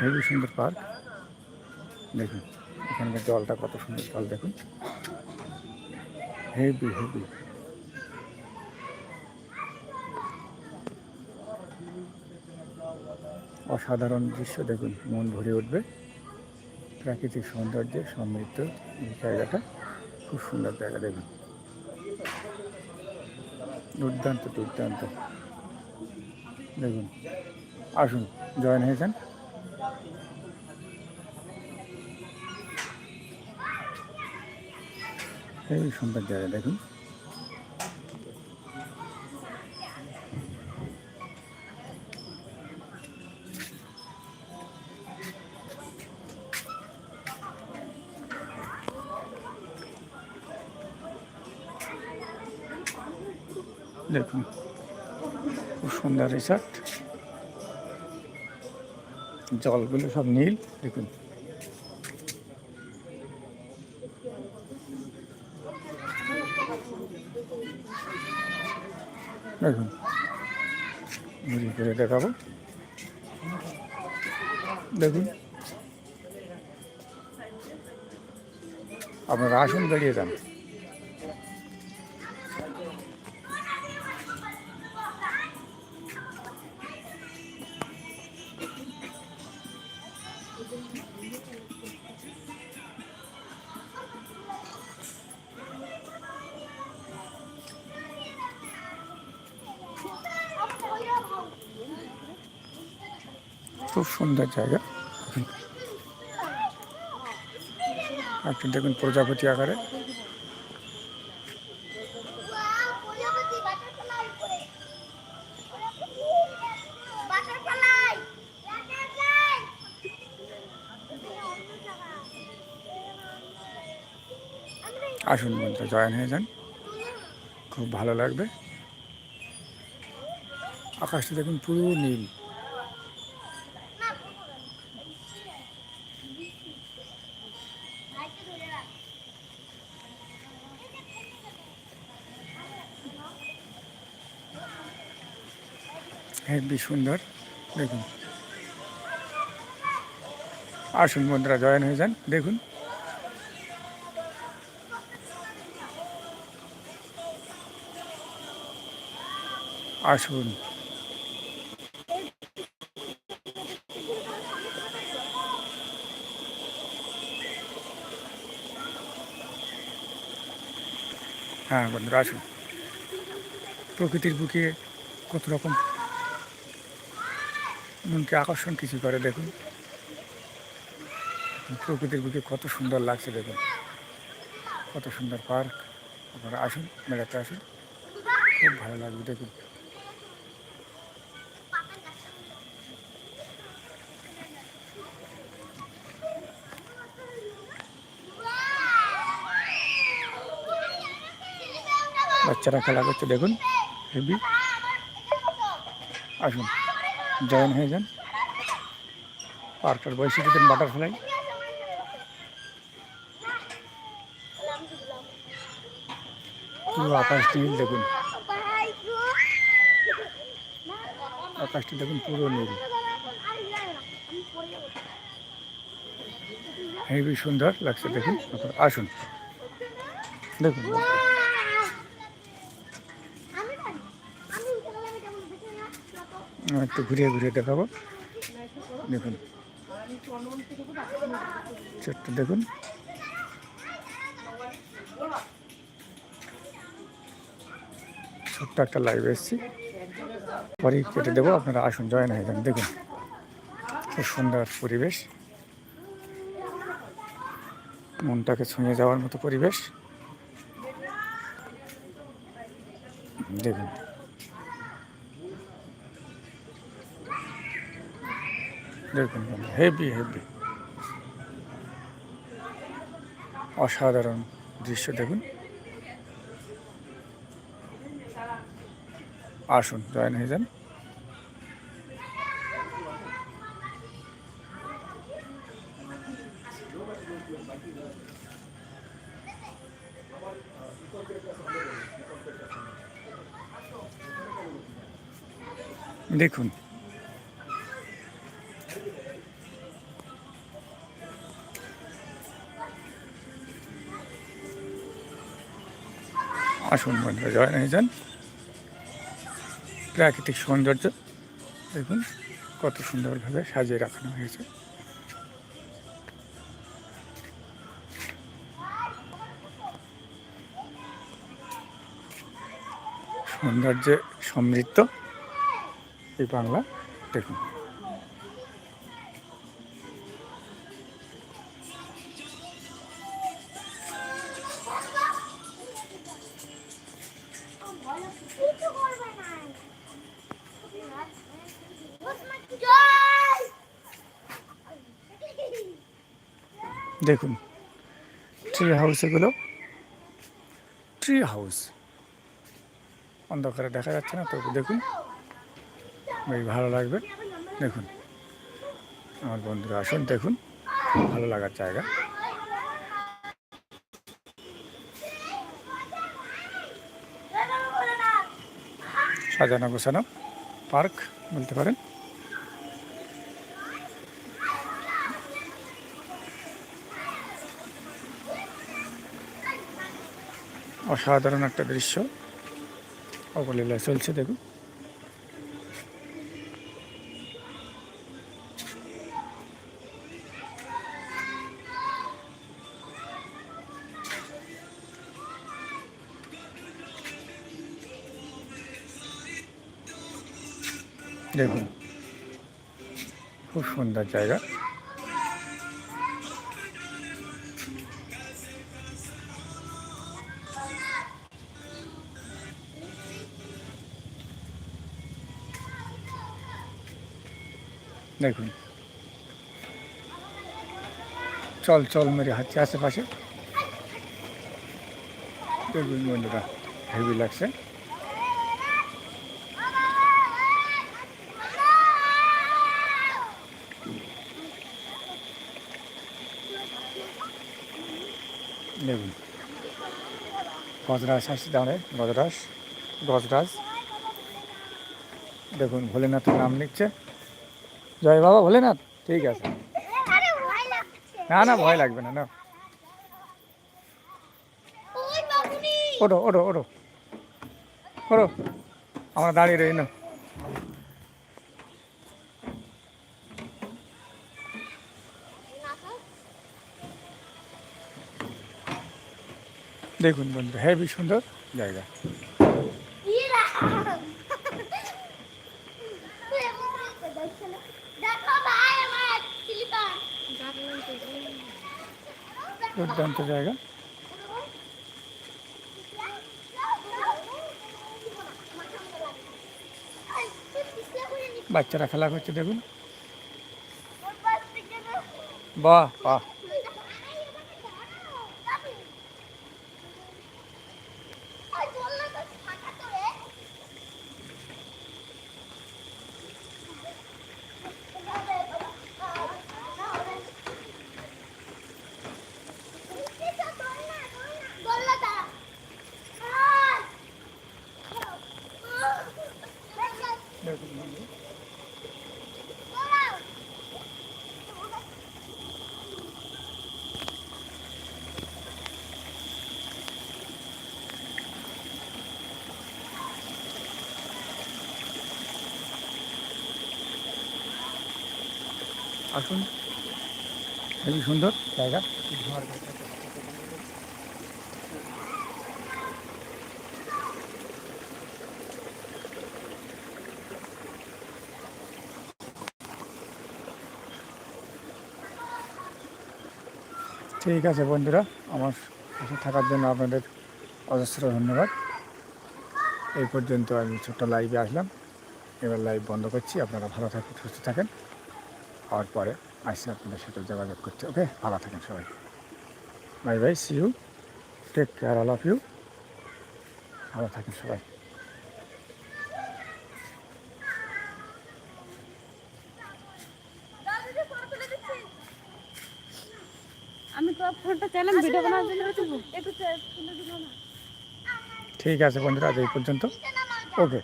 Heavy সুন্দর park. দেখুন, এখানকার জলটা কত সুন্দর, জল দেখুন। হেভি হেভি অসাধারণ দৃশ্য দেখুন, মন ভরে উঠবে। প্রাকৃতিক সৌন্দর্যে সমৃদ্ধ এই জায়গাটা। খুব সুন্দর জায়গা, দেখুন। দুর্দান্ত দুর্দান্ত। দেখুন, আসুন, জয়েন হয়েছেন এই সুন্দর জায়গা দেখুন। দেখুন খুব সুন্দর রিসর্ট জলগুলো সব নীল দেখুন। দেখুন। ঘুরি করে দেখাবো। দেখুন। আপনারা আসুন বেরিয়ে যান। খুব সুন্দর জায়গা। একটা দেখুন প্রজাপতি আকারে। আসুন বন্ধু জয়েন হয়ে যান। খুব ভালো লাগবে। আকাশটা দেখুন পুরো নীল। হেবি সুন্দর, দেখুন। আসুন বন্ধুরা, জয়েন হয়ে যান, দেখুন। আসুন। হ্যাঁ বন্ধুরা, আসুন। প্রকৃতির বুকে কত রকম মনকে আকর্ষণ কিছু করে, দেখুন। প্রকৃতির বুকে কত সুন্দর লাগছে, দেখুন। কত সুন্দর পার্ক। আপনারা আসুন বেড়াতে আসুন। খুব ভালো লাগবে, দেখুন। বাচ্চারা খেলা করছে, দেখুন। হেবি। আসুন। জয়েন হয়ে যান। পার্কটার বয়সী দিতেন বাটারফ্লাই। পুরো আকাশ নীল দেখুন। আকাশটি দেখুন পুরো নীল। হেভি সুন্দর লাগছে দেখুন। আসুন। দেখুন। একটু ঘুরিয়ে ঘুরিয়ে দেখাবো। দেখুন। ছোট্ট দেখুন। ছোট্ট একটা লাইভ এসেছি। পরেই কেটে দেবো, আপনারা আসুন জয়েন হয়ে যান। দেখুন, খুব সুন্দর পরিবেশ। মনটাকে ছুঁয়ে যাওয়ার মতো পরিবেশ। দেখুন। দেখুন হেভি হেভি অসাধারণ দৃশ্য দেখুন। আসুন জয়েন হয়ে যান। দেখুন আসুন বন্ধুরা, জয় নিয়ে যান প্রাকৃতিক সৌন্দর্য, দেখুন কত সুন্দরভাবে সাজিয়ে রাখানো হয়েছে। সৌন্দর্যে সমৃদ্ধ এই বাংলা, দেখুন। দেখুন ট্রি হাউস এগুলো ট্রি হাউস অন্ধকারে দেখা যাচ্ছে না, তবু দেখুন, বেশ ভালো লাগবে। দেখুন, আমার বন্ধুরা, আসুন দেখুন, ভালো লাগার জায়গা। সাজানো গোছানো পার্ক বলতে পারেন। অসাধারণ একটা দৃশ্য। অবলীলায় চলছে দেখুন। দেখুন খুব সুন্দর জায়গা। দেখুন চল চল মেরে হাঁটছে আশেপাশে। দেখুন বন্ধুরা হেভি লাগছে। দেখুন। গজরাজ আসছে দাঁড়ে গজরাজ গজরাজ। দেখুন ভোলেনাথের নাম লিখছে জয় বাবা, ভোলেনাথ, ঠিক আছে। না না, ভয় লাগবে না না ওঠো ওঠো ওঠো। ওঠো, আমরা দাঁড়িয়ে রই না দেখুন বন্ধু হেভি সুন্দর জায়গা। দুর্দান্ত জায়গা। বাচ্চারা খেলা করছে দেখুন। বাহ বাহ দেখুন বন্ধু আসুন। হেবি সুন্দর জায়গা। ঠিক আছে বন্ধুরা, আমার পাশে থাকার জন্য আপনাদের অজস্র ধন্যবাদ। এই পর্যন্ত আমি ছোট্ট লাইভে আসলাম। এবার লাইভ বন্ধ করছি। আপনারা ভালো থাকুন, সুস্থ থাকেন। হওয়ার পরে আসছি আপনাদের সাথে যোগাযোগ করছি ওকে? ভালো থাকেন সবাই। Bye bye see you take care all of you ভালো থাকেন সবাই। আমি তো ফোনটা চাইলাম ভিডিও বানানোর জন্য। একটু একটু তুলে দিবো না ঠিক আছে বন্ধুরা আজ এই পর্যন্ত। ওকে।